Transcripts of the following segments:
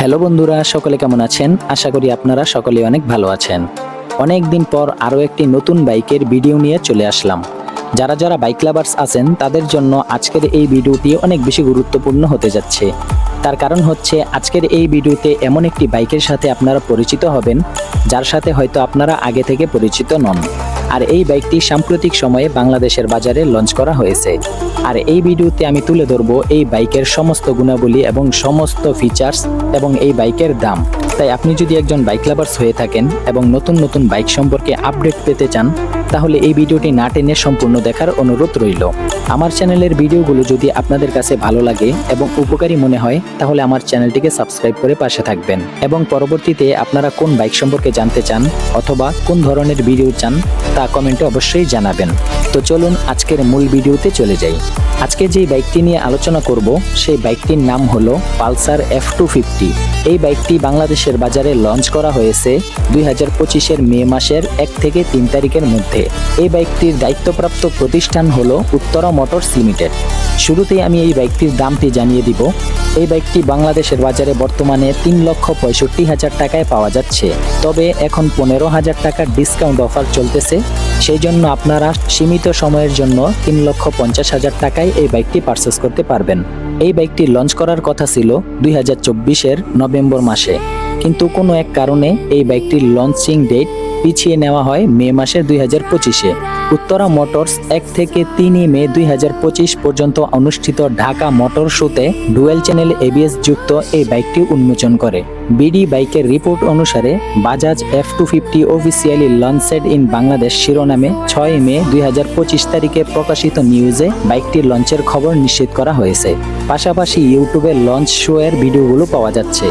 Hello বন্ধুরা, সকলে কেমন আছেন? আশা করি আপনারা সকলে অনেক ভালো আছেন। অনেক দিন পর আরও একটি নতুন বাইকের ভিডিও নিয়ে চলে আসলাম। যারা যারা বাইক লাভার্স আছেন, তাদের জন্য আজকের এই ভিডিওটি অনেক বেশি গুরুত্বপূর্ণ হতে যাচ্ছে। তার কারণ হচ্ছে, আজকের এই ভিডিওতে এমন একটি বাইকের সাথে আপনারা পরিচিত হবেন, যার সাথে হয়তো আপনারা আগে থেকে পরিচিত নন। আর এই বাইকটি সাম্প্রতিক সময়ে বাংলাদেশের বাজারে লঞ্চ করা হয়েছে। আর এই ভিডিওতে আমি তুলে ধরব এই বাইকের সমস্ত গুণাবলী এবং সমস্ত ফিচার্স এবং এই বাইকের দাম। তাই আপনি যদি একজন বাইক লাভার্স হয়ে থাকেন এবং নতুন নতুন বাইক সম্পর্কে আপডেট পেতে চান তাহলে এই ভিডিওটি না টেনে সম্পূর্ণ দেখার অনুরোধ রইল। আমার চ্যানেলের ভিডিওগুলো যদি আপনাদের কাছে ভালো লাগে এবং উপকারী মনে হয়, তাহলে আমার চ্যানেলটিকে সাবস্ক্রাইব করে পাশে থাকবেন। এবং পরবর্তীতে আপনারা কোন বাইক সম্পর্কে জানতে চান অথবা কোন ধরনের ভিডিও চান, তা কমেন্টে অবশ্যই জানাবেন। তো চলুন আজকের মূল ভিডিওতে চলে যাই। আজকে যে বাইকটি নিয়ে আলোচনা করব, সেই বাইকটির নাম হলো পালসার এফ টু ফিফটি। এই বাইকটি বাংলাদেশের বাজারে লঞ্চ করা হয়েছে দুই হাজার পঁচিশের মে মাসের এক থেকে তিন তারিখের মধ্যে। এই বাইকটির দায়িত্বপ্রাপ্ত প্রতিষ্ঠান হল উত্তরা মোটরস লিমিটেড। শুরুতেই আমি এই বাইকটির দামটি জানিয়ে দিব। এই বাইকটি বাংলাদেশের বাজারে বর্তমানে তিন লক্ষ পঁয়ষট্টি হাজার টাকায় পাওয়া যাচ্ছে। তবে এখন পনেরো হাজার টাকার ডিসকাউন্ট অফার চলতেছে। সেই জন্য আপনারা সীমিত সময়ের জন্য তিন লক্ষ পঞ্চাশ হাজার টাকায় এই বাইকটি পারচেস করতে পারবেন। এই বাইকটি লঞ্চ করার কথা ছিল দুই হাজার চব্বিশের নভেম্বর মাসে। কিন্তু কোনো এক কারণে এই বাইকটির লঞ্চিং ডেট পিছিয়ে নেওয়া হয় মে মাসের দুই হাজার পঁচিশে। উত্তরা মোটরস এক থেকে তিনই মে দুই হাজার পঁচিশ পর্যন্ত অনুষ্ঠিত ঢাকা মোটর শোতে ডুয়েল চ্যানেল এবিএস যুক্ত এই বাইকটি উন্মোচন করে। বিডি বাইকের রিপোর্ট অনুসারে Bajaj F two fifty officially launched in Bangladesh শিরোনামে ছয় মে দুই হাজার পঁচিশ তারিখে প্রকাশিত নিউজে বাইকটির লঞ্চের খবর নিশ্চিত করা হয়েছে। পাশাপাশি ইউটিউবে লঞ্চ শো এর ভিডিওগুলো পাওয়া যাচ্ছে।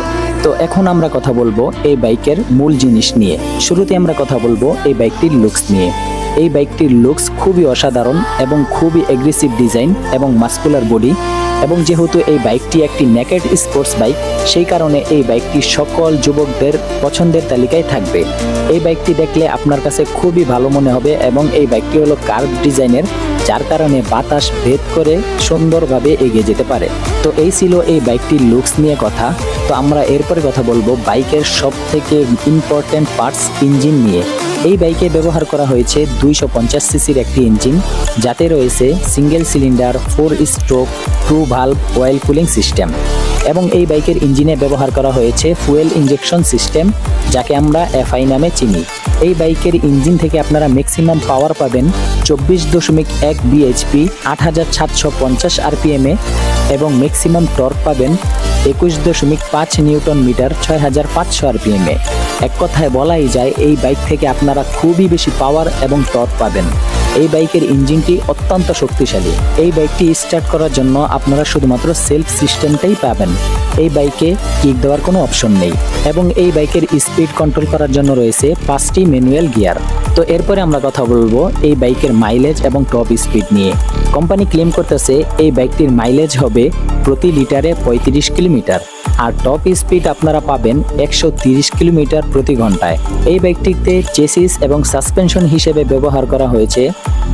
তো এখন আমরা কথা বলব এই বাইকের মূল জিনিস নিয়ে। শুরুতে আমরা কথা বলব এই বাইকটির লুকস নিয়ে। এই বাইকটির লুকস খুবই অসাধারণ এবং খুবই এগ্রেসিভ ডিজাইন এবং মাস্কুলার বডি এবং যেহেতু এই বাইকটি একটি নেকেড স্পোর্টস বাইক সেই কারণে এই বাইকটি সকল যুবকদের পছন্দের তালিকায় থাকবে। এই বাইকটি দেখলে আপনার কাছে খুবই ভালো মনে হবে এবং এই বাইকটি হলো কার্ভ ডিজাইনের যার কারণে বাতাস ভেদ করে সুন্দরভাবে এগিয়ে যেতে পারে। তো এই ছিল এই বাইকটির লুকস নিয়ে কথা। তো আমরা এরপরে কথা বলব বাইকের সব থেকে ইম্পর্টেন্ট পার্টস ইঞ্জিন নিয়ে। এই বাইকে ব্যবহার করা হয়েছে দুইশো পঞ্চাশ সিসির একটি ইঞ্জিন যাতে রয়েছে single cylinder four stroke two valve oil cooling system এবং এই বাইকের ইঞ্জিনে ব্যবহার করা হয়েছে ফুয়েল ইঞ্জেকশন সিস্টেম যাকে আমরা এফআই নামে চিনি। এই বাইকের ইঞ্জিন থেকে আপনারা ম্যাক্সিমাম পাওয়ার পাবেন চব্বিশ দশমিক এক বিএইচপি আট হাজার সাতশো পঞ্চাশ আরপিএমে এবং ম্যাক্সিমাম টর্ক পাবেন একুশ দশমিক পাঁচ নিউটন মিটার, ছয় হাজার পাঁচশো আর আরপিএমে। এক কথায় বলাই যায়, এই বাইক থেকে আপনারা খুবই বেশি পাওয়ার এবং টর্ক পাবেন। এই বাইকের ইঞ্জিনটি অত্যন্ত শক্তিশালী। এই বাইকটি স্টার্ট করার জন্য আপনারা শুধুমাত্র সেলফ সিস্টেমটাই পাবেন। এই বাইকে কিক দেওয়ার কোনো অপশন নেই। এবং এই বাইকের স্পিড কন্ট্রোল করার জন্য রয়েছে পাঁচটি ম্যানুয়াল গিয়ার তো এরপরে আমরা কথা বলব এই বাইকের মাইলেজ এবং টপ স্পিড নিয়ে। কোম্পানি ক্লেম করতেছে এই বাইকটির মাইলেজ হবে প্রতি লিটারে পঁয়ত্রিশ কিলোমিটার। আর টপ স্পিড আপনারা পাবেন একশো কিলোমিটার প্রতি ঘন্টায়। এই বাইকটিতে চেসিস এবং সাসপেনশন হিসেবে ব্যবহার করা হয়েছে।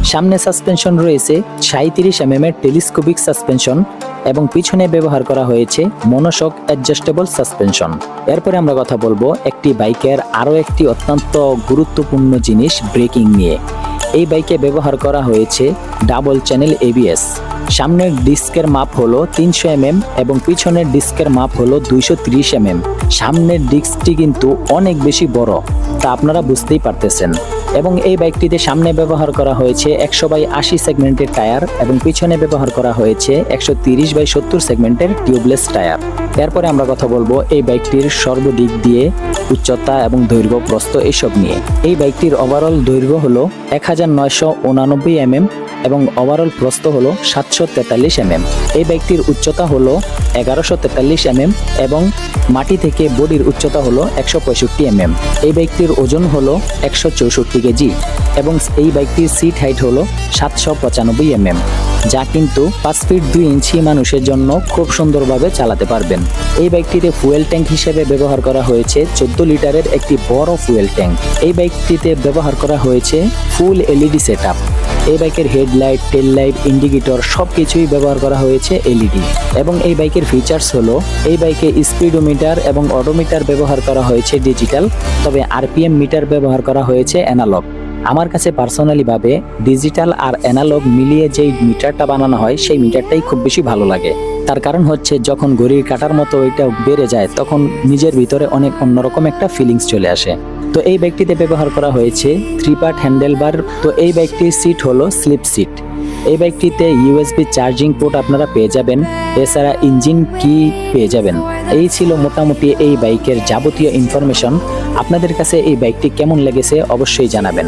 সামনে সাসপেনশন রয়েছে সাঁত্রিশ এম এর টেলিস্কোপিক সাসপেনশন এবং পিছনে ব্যবহার করা হয়েছে মনোশক অ্যাডজাস্টেবল সাসপেনশন এরপরে আমরা কথা বলব একটি বাইকের আরও একটি অত্যন্ত গুরুত্বপূর্ণ জিনিস ব্রেকিং নিয়ে। এই বাইকে ব্যবহার করা হয়েছে ডাবল চ্যানেল এবিএস সামনের ডিস্কের মাপ হলো তিনশো এমএম এবং পিছনের ডিস্কের মাপ হলো দুইশো ত্রিশ এমএম সামনের ডিস্কটি কিন্তু অনেক বেশি বড়, তা আপনারা বুঝতেই পারতেছেন। এবং এই বাইকটিতে সামনে ব্যবহার করা হয়েছে একশো বাই আশি সেগমেন্টের টায়ার এবং পিছনে ব্যবহার করা হয়েছে একশো তিরিশ বাই সত্তর সেগমেন্টের টিউবলেস টায়ার। এরপরে আমরা কথা বলব এই বাইকটির সর্বদিক দিয়ে উচ্চতা এবং দৈর্ঘ্য প্রস্থ এইসব নিয়ে। এই বাইকটির ওভারঅল দৈর্ঘ্য হলো এক হাজার নয়শো উনানব্বই এমএম এবং ওভারঅল প্রস্থ হলো সাতশো তেতাল্লিশ এমএম। এই বাইকটির উচ্চতা হলো এগারোশো তেতাল্লিশ এমএম এবং মাটি থেকে বডির উচ্চতা হলো একশো পঁয়ষট্টি এমএম। এই বাইকটির ওজন হলো একশো চৌষট্টি কেজি এবং এই বাইকটির সিট হাইট হলো সাতশো পঁচানব্বই এমএম যা কিন্তু পাঁচ ফিট দুই ইঞ্চি মানুষের জন্য খুব সুন্দরভাবে চালাতে পারবেন। এই বাইকটিতে ফুয়েল ট্যাঙ্ক হিসেবে ব্যবহার করা হয়েছে চোদ্দ লিটারের একটি বড় ফুয়েল ট্যাঙ্ক এই বাইকটিতে ব্যবহার করা হয়েছে ফুল এলইডি সেট এই বাইকের হেডলাইট টেল লাইট ইন্ডিকেটর সব কিছুই ব্যবহার করা হয়েছে এলইডি এবং এই বাইকের ফিচার্স হলো, এই বাইকে স্পিডোমিটার এবং অডোমিটার ব্যবহার করা হয়েছে ডিজিটাল তবে আরপিএম মিটার ব্যবহার করা হয়েছে অ্যানালগ আমার কাছে পার্সোনালিভাবে ডিজিটাল আর অ্যানালগ মিলিয়ে যেই মিটারটা বানানো হয়, সেই মিটারটাই খুব বেশি ভালো লাগে। তার কারণ হচ্ছে, যখন ঘড়ির কাটার মতো ওইটা বেড়ে যায়, তখন নিজের ভিতরে অনেক অন্যরকম একটা ফিলিংস চলে আসে। তো এই ব্যাগটিতে ব্যবহার করা হয়েছে থ্রি পার্ট হ্যান্ডেল বার তো এই ব্যাগটির সিট হলো স্লিপ সিট এই বাইকটিতে ইউএসবি চার্জিং পোর্ট আপনারা পেয়ে যাবেন। এছাড়া ইঞ্জিন কি পেয়ে যাবেন। এই ছিল মোটামুটি এই বাইকের যাবতীয় ইনফরমেশন আপনাদের কাছে এই বাইকটি কেমন লেগেছে অবশ্যই জানাবেন।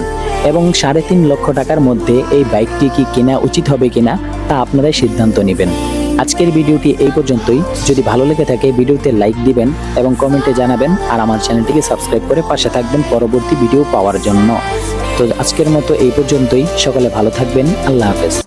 এবং সাড়ে তিন লক্ষ টাকার মধ্যে এই বাইকটি কি কেনা উচিত হবে কিনা তা আপনারাই সিদ্ধান্ত নেবেন। আজকের ভিডিওটি এই পর্যন্তই। যদি ভালো লেগে থাকে ভিডিওতে লাইক দিবেন এবং কমেন্টে জানাবেন। আর আমার চ্যানেলটিকে সাবস্ক্রাইব করে পাশে থাকবেন পরবর্তী ভিডিও পাওয়ার জন্য। তো আজকের মতো এই পর্যন্তই। সকলে ভালো থাকবেন। আল্লাহ হাফেজ।